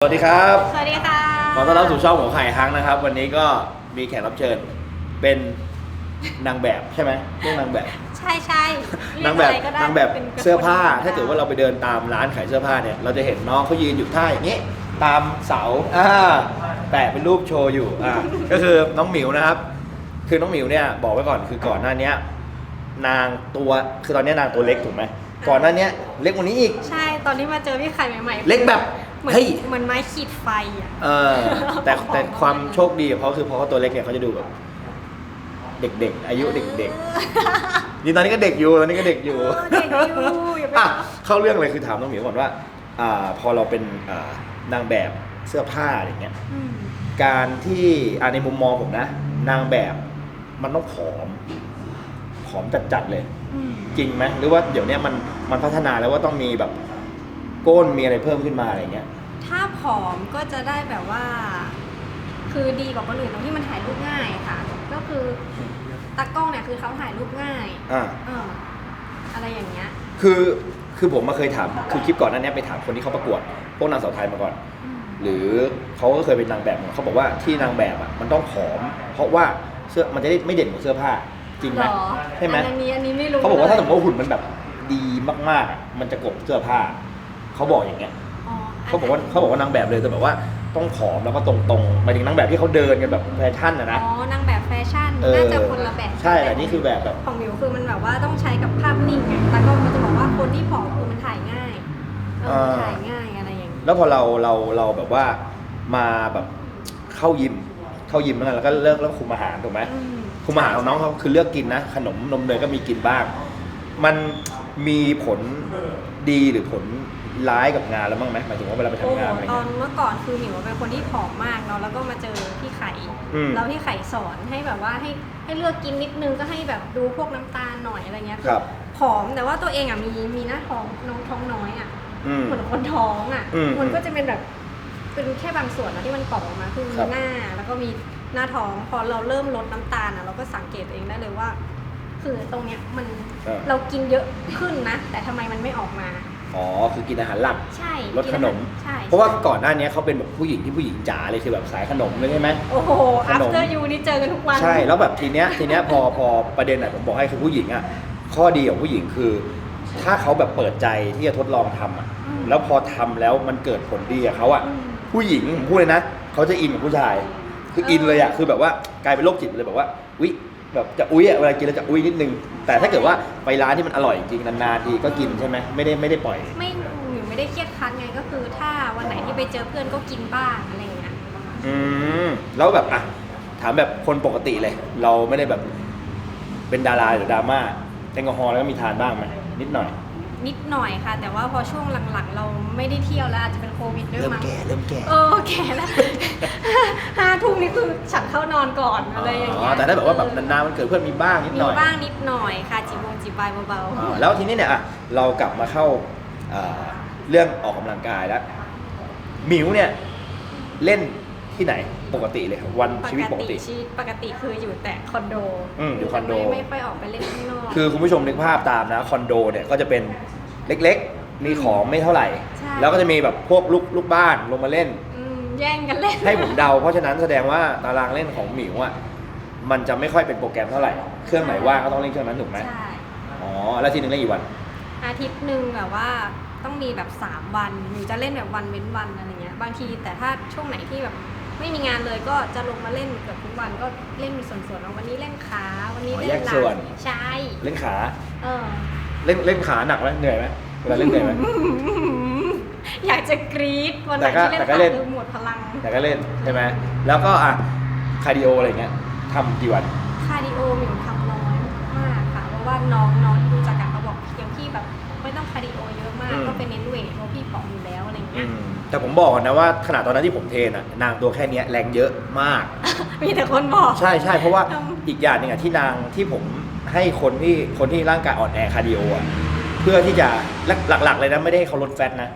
สวัสดีครับ สวัสดีค่ะขอต้อนรับสู่ช่องของไข่ฮังนะครับ วันนี้ก็มีแขกรับเชิญเป็นนางแบบใช่ไหมเรียกนางแบบ ใช่ใช่เรียนางกแบบอะไรก็ได้นางแบบป็นกระเสื้อผ้าตุ้นถ้าเกิดว่าเราไปเดินตามร้านขายเสื้อผ้าเนี่ย เราจะเห็นน้องเขายืนอยู่ท่าอย่างนี้ ตามเสาอ่าแปะเป็นรูปโชว์อยู่อ่าก็คือน้องหมิวนะครับ คือน้องหมิวเนี่ยบอกไว้ก่อนคือก่อนหน้าเนี้ย นางตัวคือตอนเนี้ยนางตัวเล็กถูกไหมก่อนหน้าเนี้ยเล็กกว่านี้อีก ใช่ตอนที่มาเจอพี่ไข่ใหม่ๆเล็กแบบเหมือนเฮ้ย เหมือนไม้ขีดไฟอะ เออแต่แต่ความโชคดีของเขาคือพอเขาตัวเล็กเนี่ยเขาจะดูแบบ เด็กๆ อายุเด็กๆนี่ตอนนี้ก็เด็กอยู่ตอนนี้ก็เด็กอยู่เออเด็กอยู่อย่าไป อะเข้าเรื่องเลยคือถามน้องหมิวก่อนว่า อ่า พอเราเป็นอ่านางแบบเสื้อผ้าอะไรเงี้ย อืมการที่อ่าในมุมมองผมนะ นางแบบมันต้องผอมผ อมจัดๆเลย อืมจริงไหมหรือว่าเดี๋ยวเนี้ยมันมันพัฒนาแล้วว่าต้องมีแบบก้นมีอะไรเพิ่มขึ้นมาอะไรเงี้ย ถ้าผอมก็จะได้แบบว่า คือดีกว่าคนอื่นตรงที่มันถ่ายรูปง่ายค่ะ ก็คือตากล้องเนี่ยคือเขาถ่ายรูปง่ายอ่า เอออะไรอย่างเงี้ย คือคือผมมาเคยถามคือคลิปก่อนหนั้นเนี้ยไปถามคนที่เขาประกวด พวกนางสาวไทยมาก่อน อืมหรือเขาก็เคยเป็นนางแบบมาเขาบอกว่าที่นางแบบอะมันต้องผอม เพราะว่าเสื้อมันจะได้ไม่เด่นกว่าเสื้อผ้า จริงไหมหรอใช่ไหมอันนี้อันนี้ไม่รู้เขาบอกว่าถ้าสมมติลยว่าหุ่นมันแบบดีมากๆอะมันจะกลบเสื้อผ้า เขาบอกอย่างเงี้ย อ๋อเขาบอกว่าเขาบอกว่านางแบบเลยแต่แบบว่าต้องผอมแล้วก็ตรงๆหมายถึงนางแบบที่เขาเดินกันแบบแฟชั่นนะนะ อ๋อนางแบบแฟชั่นเออ น่าจะคนละแบบใช่แต่นี่คือแบบแบบ ของมิวคือมันแบบว่าต้องใช้กับภาพนิ่งไงแต่ก็มันจะบอกว่าคนที่ผอมคือมันถ่ายง่ายเออมันถ่ายง่ายอะไรอย่างนี้แล้วพอเราเราเราแบบว่ามาแบบเข้ายิมเข้ายิมแล้วกันแล้วก็เลิกแล้วคุมอาหารถูกไหมอืม คุมอาหารของน้องเขาคือเลือกกินนะ ขนมนมเนยก็มีกินบ้าง มันมีผลดีหรือผลร้ายกับงานแล้วบ้างไหมหมายถึงว่าเวลาไปโอ้ทำโหงานอะไรตอเงี้นย เมื่อก่อนคือหมิวเป็นคนที่ผอมมากเนาะแล้วก็มาเจอพี่ไข่อืมแล้วพี่ไข่สอนให้แบบว่าให้ให้เลือกกินนิดนึงก็ให้แบบดูพวกน้ำตาลหน่อยอะไรเงี้ยครับ ผอมแต่ว่าตัวเองอะมีมีหน้าท้องน้องท้องน้อยอะอืม เหมือนคนท้องอะอืมมันก็จะเป็นแบบเป็นแค่บางส่วนนะที่มันป่องออกมาคือคมีรับ หน้าแล้วก็มี หน้าท้องพอเราเริ่มลดน้ำตาลอะเราก็สังเกตเองได้เลยว่า คือตรงเนี้ยมันเออ เรากินเยอะขึ้นนะ แต่ทำไมมันไม่ออกมา อ๋อ คือกินอาหารหลัก ใช่ลดขนมใช่เพราะว่าก่อนหน้านี้เขาเป็นแบบผู้หญิงที่ผู้หญิงจ๋าเลยคือแบบสายขนมเลยใช่ไหม โอ้โห ขนม after you นี่เจอกันทุกวัน ใช่แล้วแบบทีเนี้ยทีเนี้ยพอพอประเด็นไหนผมบอกให้คือผู้หญิงอะข้อดีของผู้หญิงคือ ถ้าเขาแบบเปิดใจที่จะทดลองทำอะอืม แล้วพอทำแล้วมันเกิดผลดีกับเขาอะ อืมผู้หญิงผมพูดเลยนะเขาจะอินกับผู้ชาย คือเอออินเลยอะคือแบบว่ากลายเป็นโรคจิตไปเลยแบบว่าวิแบบจะอุ้ยอะเวลากินแล้วจะอุ้ยนิดนึง แต่ถ้าเกิดว่าไปร้านที่มันอร่อยจริงนานๆทีก็กินใช่ไหมไม่ได้ไม่ได้ปล่อย ไม่หมิวไม่ได้เครียดคันไงก็คือ ถ้าวันไหนที่ไปเจอเพื่อนก็กินบ้างอะไรอย่างเงี้ยอืมแล้วแบบอะถามแบบคนปกติเลย เราไม่ได้แบบเป็นดาราหรือดราม่าแอลกอฮอล์แล้วก็มีทานบ้างไหมนิดหน่อย นิดหน่อยค่ะ แต่ว่าพอช่วงหลังๆ เราไม่ได้เที่ยวแล้วอาจจะเป็นโควิดด้วยเริ่มมั้งแก่เริ่มแก่เออแก่แล้ว ห้าทุ่มนี่คือฉันเข้านอนก่อนอะไรอย่างอ๋เงี้อยแต่ถ้าแบบว่าแบบนานๆมันเกิดเพื่อนมีบ้างนิดมีหน่อยบ้างนิดหน่อยค่ะจีบงจีบายเบาอ่าแล้วทีนี้เนี่ยอะเรากลับมาเข้าอ่าเรื่องออกกำลังกายแล้วหมิวเนี่ยเล่นที่ไหนปกติเลยครับวันๆชีวิตปกติชีวิตปกติคืออยู่แต่คอนโดอืมอยู่คอนโดไม่ไม่ค่อยออกไปเล่นข้างนอกคือคุณผู้ชมนึกภาพตามนะคอนโดเนี่ยก็จะเป็น เล็กๆ มีของไม่เท่าไหร่ ใช่ แล้วก็จะมีแบบพวกลูกลูกบ้านลงมาเล่นมแย่งกันเล่น ให้ผมเดา เพราะฉะนั้นแสดงว่าตารางเล่นของหมิวอะมันจะไม่ค่อยเป็นโปรแกรมเท่าไหร่ เครื่องไหนว่างก็ต้องเล่นเครื่องนั้นถูกไหมใช่อ๋อแล้วทีนึงเล่นกี่วัน อาทิตย์หนึ่งแบบว่าต้องมีแบบ 3 วันหนูจะเล่นแบบวันเว้นวันอะไรเงี้ยบางทีแต่ถ้าช่วงไหนที่แบบไม่มีงานเลยก็จะลงมาเล่นเกือบทุกวันก็เล่นเป็นส่วนๆว่าวันนี้เล่นขาวันนี้อ๋อเล่แยนกหลัส่วน ใช่เล่นขา เออเล่นเล่นขาหนักไหมเหนื่อยไหม เวลาเล่นเหนื่อยไหม อยากจะกรี๊ดวันไหนแต่ก็ที่เล่นแต่ก็ขาเล่นคือหมดพลัง แต่ก็เล่นใช่ไหมแล้วก็อะคาร์ดิโออะไรเงี้ยทำกี่วัน คาร์ดิโอหมิวทำน้อยมากค่ะ เพราะว่าน้องน้องที่รู้จักกันเขาบอกเดี๋ยวพี่แบบไม่ต้องคาร์ดิโอเยอะมาก อืม ก็เป็นเน้นเวทเพราะพี่ผอมอยู่แล้วอะไรอืเงี้ยมแต่ผมบอกก่อนนะว่าขนาดตอนนั้นที่ผมเทรนอะนางตัวแค่เนี้ยแรงเยอะมาก มีแต่คนบอก ใช่ใช่เพราะว่าทำ อีกอย่างหนึงอะที่นางที่ผมให้คนที่คนที่ร่างกายอ่อนแอคาร์ดิโออะเพื่อที่จะหลักๆเลยนะไม่ได้ให้เขาลดแฟตนะ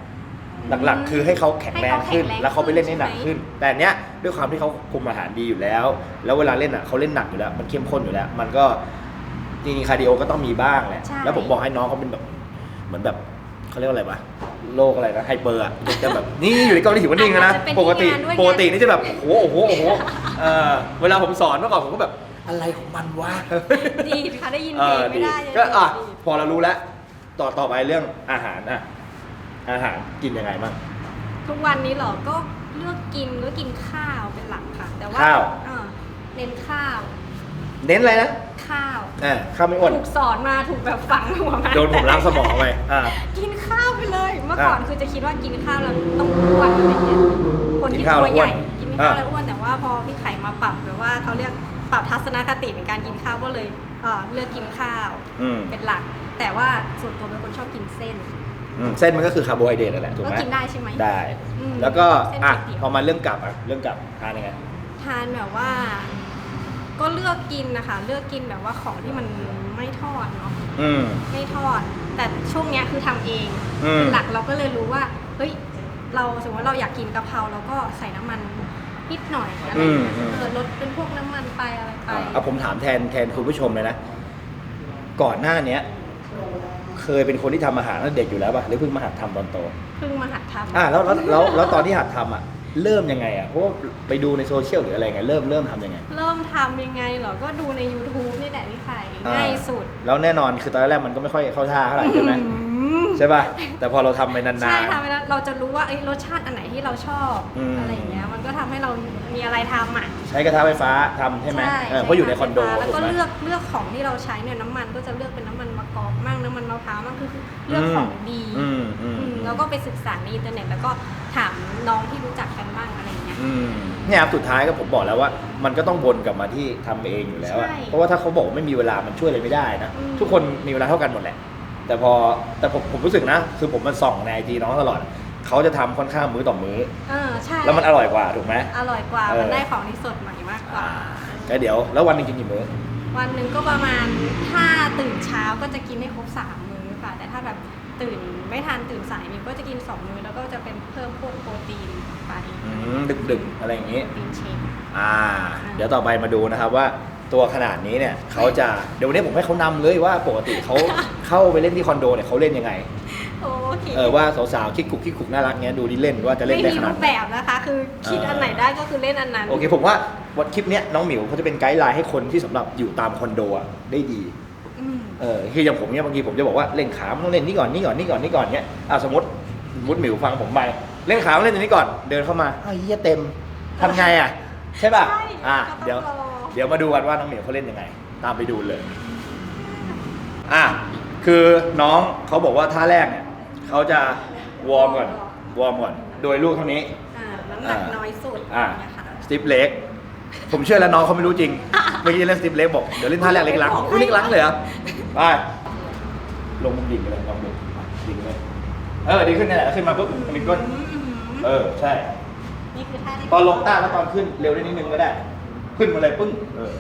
หลักๆ คือให้เขาแข็งแรงขึ้นให้เขาแข็งแรงแล้วเขาไปเล่นได้หนักใช่ไหมขึ้น แต่อันเนี้ยด้วยความที่เขาคุมอาหารดีอยู่แล้ว แล้วเวลาเล่นอะเขาเล่นหนักอยู่แล้ว มันเข้มข้นอยู่แล้ว มันก็จริงๆคาร์ดิโอก็ต้องมีบ้างแหละใช่แล้วผมบอกให้น้องเขาเป็นแบบเหมือนแบบเขาเรียกว่าอะไรวะโรคอะไรนะไฮเปอร์อะจะแบบนี่อยู่ในเกาหลีถือว่านิ่งอะนะอาจจะเป็นปกติที่งานด้วยไงปกตินี่จะแบบโอ้โหโอ้โหโอ้โหเออเวลาผมสอนเมื่อก่อนผมก็แบบอะไรของมันวะดีค่ะได้ยินเอเพลองไม่ดีได้ก็อะดีพอเรารู้แล้ว ต่อต่อไปเรื่องอาหารอะอาหารกินยังไงบ้าง ทุกวันนี้เหรอ ก็เลือกกินก็กินข้าวเป็นหลักค่ะ แต่ว่าข้าว เออเน้นข้าว เน้นอะไรนะข้าวอ่าข้าวไม่อ้วนถูกสอนมาถูกแบบฝังหัวมาโดนผมล้างสมองไปอ่า กินข้าวไปเลย เมื่อก่อนอะคือจะคิดว่ากินข้าวแล้วต้องอ้วนอะไรเงี้ย คนกิที่นข้าวตัวใหญ่แล้วอ้วนกินข้าวอะ แล้วอ้วน แต่ว่าพอพี่ไข่มาปรับแบบว่าเขาเรียกปรับทัศนคติในการกินข้าวก็เลยเอ่อเลือกกินข้าว อืม เป็นหลัก แต่ว่าส่วนตัวเป็นคนชอบกินเส้น อืมเส้นมันก็คือคาร์โบไฮเดรตนั่นแหละถูกก็ไหมกินได้ใช่ไหม ได้ อืมแล้วก็เส้นอะก๋วยเตี๋ยว พอมาเรื่องกลับอะเรื่องกลับทานยังไงทานแบบว่า ก็เลือกกินนะคะ เลือกกินแบบว่าของที่มันไม่ทอดเนาะ อืม ไม่ทอด แต่ช่วงเนี้ยคือทำเองอืม เป็นหลักเราก็เลยรู้ว่า เฮ้ย เราสมมติว่าเราอยากกินกะเพราเราก็ใส่น้ำมันนิดหน่อยอะไรอย่างเงี้ยอืมเออลดเป็นพวกน้ำมันไปอะไรไป อะเอาผมถามแทนแทนคุณผู้ชมเลยนะ ก่อนหน้าเนี้ย เคยเป็นคนที่ทำอาหารตั้งแต่เด็กอยู่แล้วป่ะหรือเพิ่งมาหัดทำตอนโตเพิ่งมาหัดทำอ่าแล้วแล้วแล้วแล้วตอนที่หัดทำอะเริ่มยังไงอะเพราะว่าไปดูในโซเชียลหรืออะไรไงเริ่มเริ่มทำยังไง เริ่มทำยังไงเหรอ ก็ดูใน YouTube นี่แหละพี่ไข่อ่า ง่ายสุด แล้วแน่นอนคือตอนแรกมันก็ไม่ค่อยเข้าท่าเท่าไหร่ใช่ไหม อืม ใช่ป่ะแต่พอเราทำไปนานๆ ใช่ทำไปแล้วเราจะรู้ว่าเอ้ยรสชาติอันไหนที่เราชอบอืม อะไรอย่างเงี้ยมันก็ทำให้เรามีอะไรทำอะใช้กระทะไฟฟ้าทำใช่ไหมเออเพราะอยู่ในคอนโดแล้วถูกก็ไหม เลือกเลือกของที่เราใช้เนี่ยน้ำมันก็จะเลือกเป็นน้ำมันมะกอกมั่งน้ำมันมะพร้าวมั่งคือเลือกของดีอืมอืมอืม แล้วก็ไปศึกษาในอินเทอร์เน็ตแล้วก็ถามน้องที่รู้จักกันบ้างอะไรอย่างเงี้ย อืมเนี่ยครับสุดท้ายก็ผมบอกแล้วว่า มันก็ต้องวนกลับมาที่ทำเองอยู่แล้วอะใช่เพราะว่าถ้าเขาบอกว่าไม่มีเวลามันช่วยอะไรไม่ได้นะ อืม ทุกคนมีเวลาเท่ากันหมดแหละ แต่พอแต่ผมผมรู้สึกนะ คือผมมันส่องในไอจีน้องตลอด เขาจะทำค่อนข้างมื้อต่อมื้อ เออใช่แล้วมันอร่อยกว่าถูกไหม อร่อยกว่าเออ มันได้ของที่สดใหม่มากกว่า ก็เดี๋ยวแล้ววันหนึงกินกี่มื้อ วันหนึ่งก็ประมาณถ้าตื่นเช้าก็จะกินให้ครบสามมื้อค่ะ แต่ถ้าแบบตื่นไม่ทันตื่นสายเนี่ยก็จะกินสองมื้อแล้วก็จะเป็นเพิ่มพวกโปรตีนไปอืมดึกๆ อะไรอย่างงี้ โปรตีนเชคอ่า เดี๋ยวต่อไปมาดูนะครับว่า ตัวขนาดนี้เนี่ยเขาจะเดี๋ยววันนี้ผมให้เขานำเลยว่าปกติเขา เข้าไปเล่นที่คอนโดเนี่ยเขาเล่นยังไงโอเคเออว่าสาวๆคิกกุกคิกกุกน่ารักเงี้ยดูดิเล่นว่าจะเล่นไม่ได้มีขรูนาดปไหน แบบนะคะ คือคิดเอออัอันไหนได้ก็คือเล่นอันนั้น โอเคผมว่าวันคลิปเนี้ยน้องหมิวเขาจะเป็นไกด์ไลน์ให้คนที่สำหรับอยู่ตามคอนโดอะได้ดี อืม เออคืออย่างผมเนี่ยบางทีผมจะบอกว่าเล่นขามันต้องเล่นนี่ก่อนนี่ก่อนนี่ก่อนนี่ก่อนเนี้ยอะสมมติสมมติหมิวฟังผมไปเล่นขามันเล่นตัวนี้ก่อนเดินเข้ามาอ้าวเหี้ยเต็มทำไงอะใช่ป่ะใช่อะก็ต้องเดี๋ยวรอ เดี๋ยวมาดูกันว่าน้องหมิวเขาเล่นยังไง ตามไปดูเลย อะ คือน้องเขาบอกว่าท่าแรกเนี่ยเขาจะวอร์มก่อน วอร์มก่อน โดยลูกเท่านี้ อ่าน้ำหนักอ่าน้อยสุดอ่าเนี่ยค่ะ สติปเล็ก ผมเชื่อแล้วน้องเขาไม่รู้จริง เมื่อกี้เล่นสติปเล็กบอก เดี๋ยวเล่นท่าแรกเล็กลังอุ้ยเล็กลังเลยเหรอไปลงมุมดิ่งไปเลยลองดูดิ่งไปเลย เออ ดีขึ้นนี่แหละขึ้นมาปุ๊บมันมีก้นอืมอืมเออ ใช่ นี่คือท่าที่ตอนลงต้าแล้วตอนขึ้นเร็วได้นิดนึงก็ได้ ขึ้นมาเลยปึ้งเออ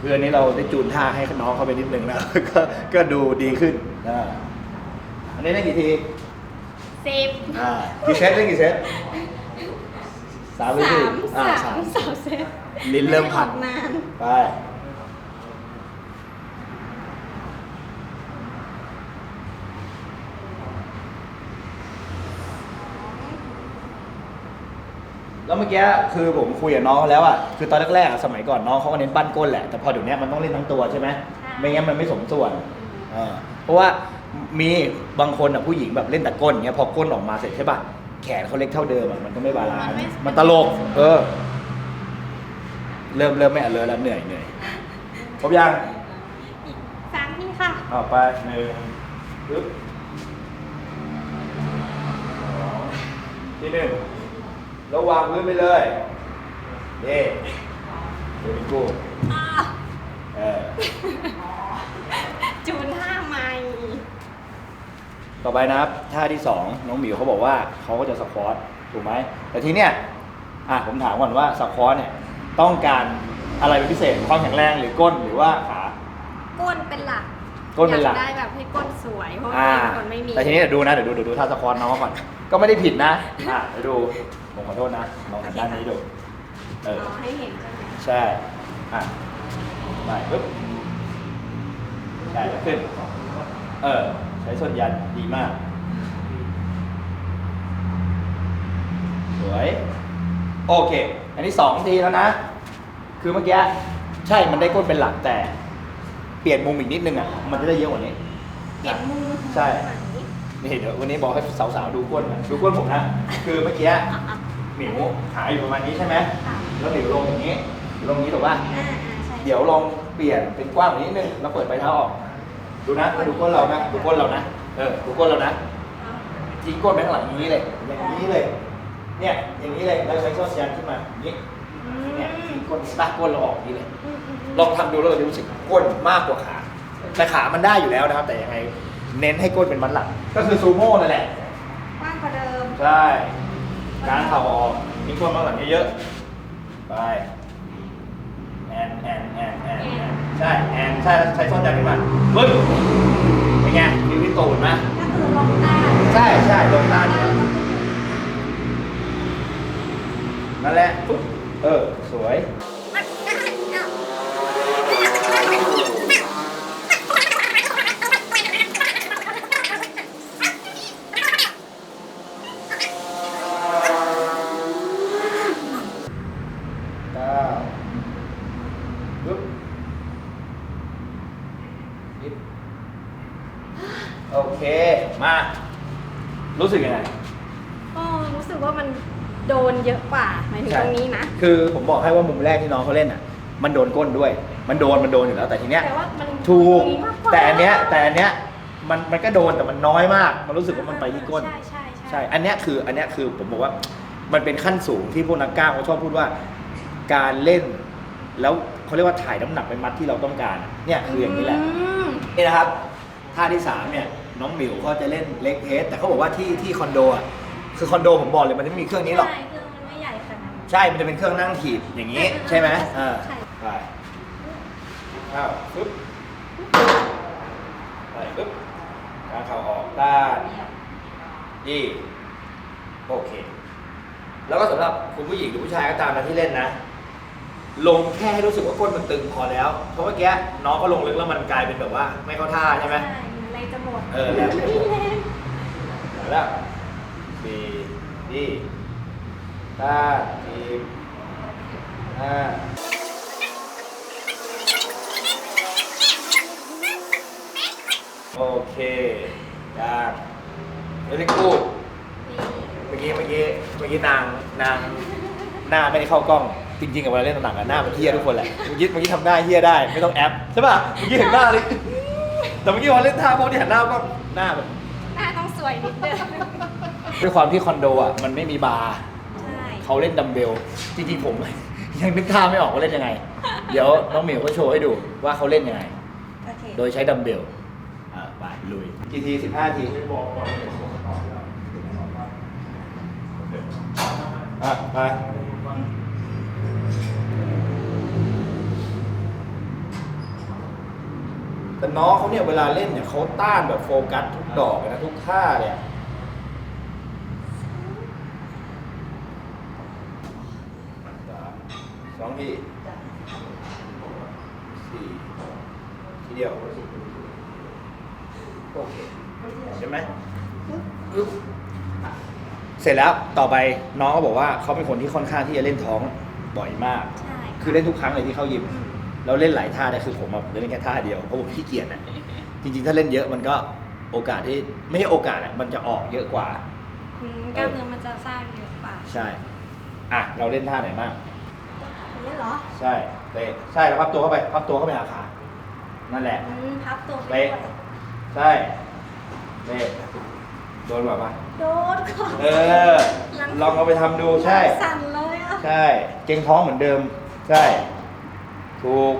คืออันนี้เราได้จูนท่าให้น้องเขาไปนิดนึงนะก็ก็ดูดีขึ้นอ่าอันนี้ได้กี่ทีสิบอ่ากี่เซตได้กี่เซตสามหรือสาสี่มอ่าสามสามเซตลิ้นเริ่มพันไได้ออกนานไป แล้วเมื่อกี้คือผมคุยกับน้องเขาแล้วอะคือตอนแรกๆอะสมัยก่อนน้องเขาก็เน้นปั้นก้นแหละแต่พอเดี๋ยวนี้มันต้องเล่นทั้งตัวใช่ไหมไม่งั้นมันไม่สมส่วนอ่าเพราะว่ามีบางคนอะผู้หญิงแบบเล่นแต่ก้นเงี้ยพอก้นออกมาเสร็จใช่ป่ะแขนเขาเล็กเท่าเดิมอะมันก็ไม่บาลานซ์มันตลก เออ เริ่มเริ่มไม่อะเลยแล้วเหนื่อยเหนื่อยครบยังอีกสามนี่ค่ะเอาไปหนึ่งปึ๊บสองที่หนึ่ง แล้ววางพื้นไปเลยเย่เดี๋ยวกูอ่าเออจูนท่าใหม่ต่อไปนะครับท่าที่สองน้องหมิวเขาบอกว่าเขาก็จะสควอตถูกไหมแต่ทีเนี้ยอะผมถามก่อนว่าสควอตเนี่ยต้องการอะไรเป็นพิเศษความแข็งแรงหรือก้นหรือว่าขาก้นเป็นหลักก้นเป็นหลักอยาได้แบบให้ก้นสวยเพราะว่าอ่าเป็นคนไม่มีแต่ทีนี้เดี๋ยวดูนะเดี๋ยวดูเดี๋ยวดูท่าสควอตน้องก่อนก็ไม่ได้ผิดนะอะเดี๋ยวดูผม ขอโทษนะลองหันด้านนี้ดู เอออ๋อให้เห็นใช่ไหมใช่ อะไปปึ๊บใช่แล้วขึ้น เออ ใช้ส่วนยันดีมากวย โอเค อันนี้สองทีแล้วนะ คือเมื่อกี้ ใช่ มันได้ก้นเป็นหลักแต่ เปลี่ยนมุมอีกนิดนึงอะ มันจะได้เยอะกว่านี้ เปลี่ยนมุมใช่แบบนี้นี่เดี๋ยววันนี้บอกให้สาวๆดูก้นนะดูก้นผมนะ คือเมื่อกี้อะอะ หมิวขาอยู่ประมาณนี้ใช่ไหมค่ะแล้วหมิวลงอย่างนี้ลงอย่างนี้ถูกป่ะอ่าอ่าใช่เดี๋ยวลองเปลี่ยนเป็นกว้างกว่านี้นิดนึงแล้วเปิดใบเท้าออก ดูนะดูก้นเรานะดูก้นเรานะเออดูก้นเรานะทิ้งก้นไปข้างหลังอย่างนี้เลยอย่างนี้เลย เนี่ยอย่างนี้เลยแล้วใช้ข้อยันขึ้นมาอย่างนี้อืมเนี่ยทิ้งก้นตักก้นเราออกอย่างนี้เลยอืมอืมอืมลองทำดูแล้วเราจะรู้สึกก้นมากกว่าขาแต่ขามันได้อยู่แล้วนะครับ แต่ยังไงเน้นให้ก้นเป็นมัดหลังก็คือซูโม่นั่นแหละกว้างกว่าเดิมใช่ การเข่าออกทิ้งก้นมัดหลังเยอะๆไปแอนแอนแอนแอนแอนใช่แอนใช่แล้วใช้ส้นยันขึ้นมาปึ๊บเป็นไงมีวิตูนไหมก็คือลงได้ใช่ใช่ลงด้านนี้นั่นแหละปุ๊บเออสวย เก้าปึ๊บนิดโอเค มา รู้สึกยังไง ก็รู้สึกว่ามันโดนเยอะกว่าหมายถึงตรงนี้นะ คือผมบอกให้ว่ามุมแรกที่น้องเขาเล่นอะ มันโดนก้นด้วย มันโดนมันโดนอยู่แล้วแต่ทีเนี้ย แต่ว่ามันถูก ตรงนี้มากกว่าแต่อันเนี้ยแต่อันเนี้ยมันมันก็โดนแต่มันน้อยมาก มันรู้สึกว่ามันไปที่ก้นใช่ใช่ ใช่ อันเนี้ยคืออันเนี้ยคือผมบอกว่ามันเป็นขั้นสูงที่พวกนักกล้ามเขาชอบพูดว่า การเล่น แล้วเขาเรียกว่าถ่ายน้ำหนักไปมัดที่เราต้องการอะเนี่ยคืออย่างนี้แหละมนี่นะครับท่าที่สามเนี่ย น้องหมิวเขาจะเล่นเล็กเทสแต่เขาบอกว่าที่ที่คอนโดอะคือคอนโดผมบอกเลยมันจะไม่มีเครื่องนี้หรอก ใช่เครื่องมันไม่ใหญ่ขนาดนั้นใช่ มันจะเป็นเครื่องนั่งถีบอย่างนี้ใช่ไหมเออใช่ไปอ้าวปึ๊บไปปึ๊บกางเข่าออกด้านยี่โอเค แล้วก็สำหรับคุณผู้หญิงหรือผู้ชายก็ตามนะที่เล่นนะ ลงแค่ให้รู้สึกว่าก้นมันตึงพอแล้ว เพราะเมื่อกี้น้องก็ลงลึกแล้วมันกลายเป็นแบบว่า ไม่เข้าท่าใช่ไหม ใช่ มันเลยจะหมดเออแล้วแล้วสี่ดีห้าสี่ห้าโอเคยากไม่ได้กูดเมื่อกี้เมื่อกี้เมื่อกี้นางนางหน้าไม่ได้เข้ากล้อง จริงๆกับเวลาเล่นหนังอะหน้ามันเฮี้ยทุกคนแหละเมื่อกี้เมื่อกี้ทำหน้าเฮี้ยได้ ไม่ต้องแอปใช่ป่ะเมื่อกี้เห็นหน้าเลย แต่เมื่อกี้พอเล่นท่าพวกที่หันหน้าก็หน้าแบบหน้าต้องสวยนิดเดียวด้วยความที่คอนโดอะมันไม่มีบาร์ใช่เขาเล่นดัมเบลจริงๆผม ยังนึกท่าไม่ออกว่าเล่นยังไง เดี๋ยวน้องหมิวก็โชว์ให้ดูว่าเขาเล่นยังไง โอเคโดยใช้ดัมเบลอ่าไปลุยกี่ทีสิบห้าทีอะไป แต่น้องเขาเนี่ยเวลาเล่นเนี่ยเขาต้านแบบโฟกัสทุกดอกเลยนะทุกท่าเลยอะสามสองทีสี่ทีเดียว โอเค ใช่ไหมอึ๊บเสร็จแล้วต่อไปน้องก็บอกว่าเขาเป็นคนที่ค่อนข้างที่จะเล่นท้องบ่อยมาก ใช่ คือเล่นทุกครั้งเลยที่เข้ายิม แล้วเล่นหลายท่าได้คือผมอะผมจะเล่นแค่ท่าเดียวเพราะผมขี้เกียจนะจริงๆ ถ้าเล่นเยอะมันก็โอกาสที่ไม่ใช่โอกาสอะมันจะออกเยอะกว่า อืมกล้ามเนื้อมันจะสร้างเยอะกว่าใช่ อะ เราเล่นท่าไหนบ้าง อย่างนี้เหรอใช่เตะใช่แล้วพับตัวเข้าไปพับตัวเข้าไปหาขานั่นแหละ อืมพับตัวไปเตะด้วยใช่เตะโดนแบบว่าโดนก่อนเออ ลองเอาไปทำดูใช่ สั่นเลยอะ ใช่ เก่งท้องเหมือนเดิม ใช่ ถูก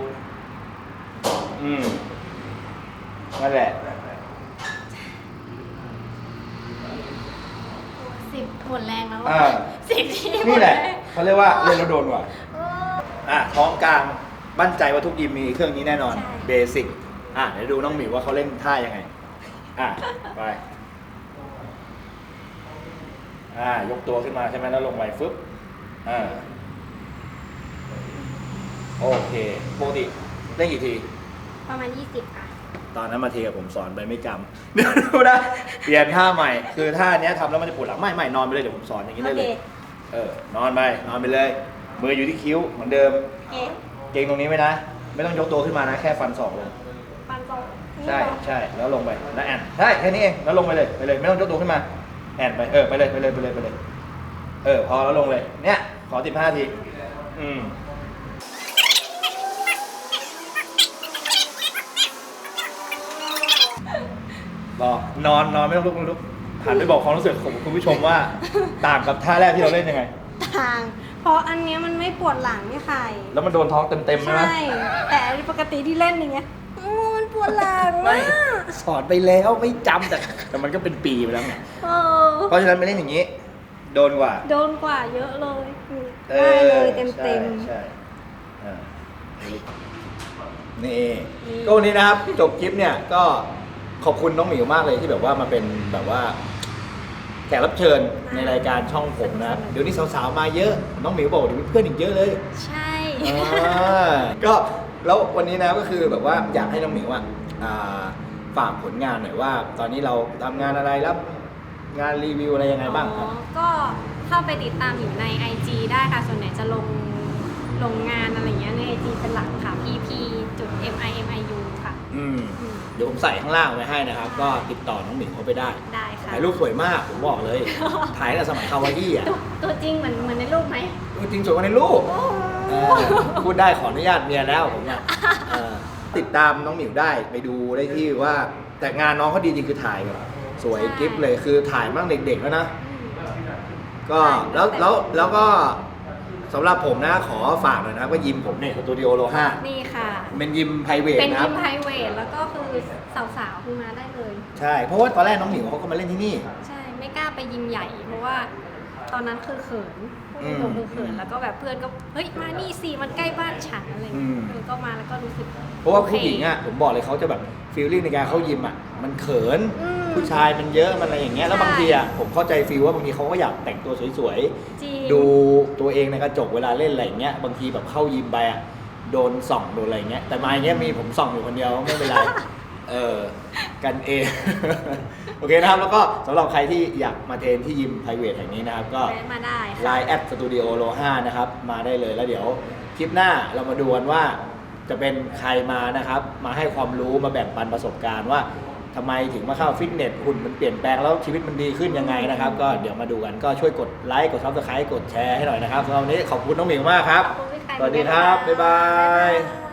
อืม นั่นแหละ สิบหมดแรงแล้วอ่า สิบที่นี่แหละมดรงเขาเรียกว่าเล่นแล้วโดนว่ะเอออะท้องกลางมั่นใจว่าทุกยิมมีเครื่องนี้แน่นอน ใช่ เบสิก อะเดี๋ยวดูน้องหมิวว่าเขาเล่นท่ายังไง อะ ไป อ่ายกตัวขึ้นมาใช่ไหมแล้วลงไปฟึบอ่า โอเคปกติเล่นกี่ที ประมาณยี่สิบอะ ตอนนั้นมาเทกับผมสอนไปไม่จำเดี๋ยวดูนะเปลี่ยนท่าใหม่ คือท่าเนี้ยทำแล้วมันจะปวดหลังไม่ไม่นอนไปเลยเดี๋ยวผมสอนอย่างนี้ได้เลยโอเคเออนอนไปนอนไปเลย มืออยู่ที่คิ้วเหมือนเดิม เอ๊ะเกรงตรงนี้ไว้นะ ไม่ต้องยกตัวขึ้นมานะ แค่ฟันศอกลง ปันตรงใช่ใช่แล้วลงไปแล้วแอนใช่แค่นี้เองแล้วลงไปเลยไปเลย ไม่ต้องยกตัวขึ้นมา แอนไปเออไปเลยไปเลยไปเลยไปเลย เออ พอแล้วลงเลย เนี่ย ขอสิบห้าที อืม นอนนอนไม่ต้องลุกไม่ต้องลุกหันไปบอกความรู้สึกของคุณผู้ชมว่า ต่างกับท่าแรกที่เราเล่นยังไงทาง เพราะอันเนี้ยมันไม่ปวดหลังนี่ใครแล้วมันโดนท้องเต็มๆใช่ไหมใช่ แต่ปกติที่เล่นอย่างเงี้ยอู้มันปวดหลังไม่อะสอนไปแล้วไม่จำแต่แต่มันก็เป็นปีไปแล้วไงเออเพราะฉะนั้นไม่เล่นอย่างนี้ โดนกว่าโดนกว่าเยอะเลยอได้อเลยเต็มเต็ม ใช่ใช่อ่านี่ ก็วันนี้นะครับ จบคลิปเนี่ยก็ ขอบคุณน้องหมิวมากเลยที่แบบว่ามาเป็นแบบว่าแขกรับเชิญในรายการช่องผมนะครับเดี๋ยวนี้สาวๆมาเยอะ น้องหมิวบอกเดี๋ยวมีเพื่อนอีกเยอะเลยใช่ อ่าก็แล้ววันนี้นะก็คือแบบว่าอยากให้น้องหมิวอะอ่าฝากผลงานหน่อยว่า ตอนนี้เราทำงานอะไรรับงานรีวิวอะไรยังไงบ้างครับ อ๋อก็เข้าไปติดตามอยู่ใน IG ได้ค่ะ ส่วนใหญ่จะลงลงงานอะไรเงี้ยใน IG เป็นหลักค่ะ pp อืมอืมเดี๋ยวผมใส่ข้างล่างไว้ให้นะครับ ก็ติดต่อน้องหมิวเขาไปได้ ได้ค่ะถ่ายรูปสวยมากผมบอกเลย ถ่ายตั้งแต่สมัยคาวาอี้อะตัวตัวจริงเหมือนเหมือนในรูปไหมตัวจริงสวยกว่าในรูปโอ้เออพูดได้ขออนุญาตเมียแล้วผมอะเออติดตามน้องหมิวได้ไปดูได้ที่ว่าแต่งานน้องเขาดีจริงคือถ่ายแบบสวยกิฟเลยคือถ่ายมากเด็กๆแล้วนะ ก็แล้วแล้วแล้วก็ สำหรับผมนะขอฝากหน่อยนะครับว่ายิมผมเนี่ยสตูดิโอโลห้านี่ค่ะ เป็นยิมไพรเวทเป็นนะคยิรับ มไพรเวทแล้วก็คือสาวๆคือมาได้เลย ใช่ เพราะว่าตอนแรกน้องหมิวเขาก็มาเล่นที่นี่ ใช่ไม่กล้าไปยิมใหญ่ เพราะว่าตอนนั้นคือเขิน อืมพูดตรงๆคือเขินแล้วก็แบบเพื่อนก็เฮ้ยมานี่สิมันใกล้บ้านฉันอะไรอย่างเงี้อืยมเออก็มาแล้วก็รู้สึกเพราะว่าโคผู้หญิงอะผมบอกเลยเขาจะแบบฟีลลิ่งในการเข้ายิมอะมันเขิน อืม ผู้ชายมันเยอะมันอะไรอย่างเงี้ยแล้วใช่ บางทีอะผมเข้าใจฟีลว่าบางทีเขาก็อยากแต่งตัวสวยจริง ๆ ดูตัวเองในกระจกเวลาเล่นอะไรอย่างเงี้ยบางทีแบบเข้ายิมไปอะโดนส่องโดนอะไรอย่างเงี้ยแต่มาอย่างเงี้ยมีผมส่องอยู่คนเดียวไม่เป็นไร เออกันเอง โอเคนะครับ แล้วก็สำหรับใครที่อยากมาเทรนที่ยิมไพรเวทแห่งนี้นะครับ ก็แวะมาได้ค่ะ Line แอดสตูดิโอโลห้านะครับ มาได้เลยแล้วเดี๋ยวคลิปหน้าเรามาดูกันว่าจะเป็นใครมานะครับ มาให้ความรู้มาแบ่งปันประสบการณ์ว่าทำไมถึงมาเข้าฟิตเนสหุ่นมันเปลี่ยนแปลงแล้วชีวิตมันดีขึ้นยังไงนะครับ ก็เดี๋ยวมาดูกันก็ช่วยกดไลค์กดซับสไครต์กดแชร์ให้หน่อยนะครับสำหรับวันนี้ขอบคุณน้องหมิวมากครับ ขอบคุณพี่ไข่สวัสดีครับ บ๊ายบาย บ๊ายบาย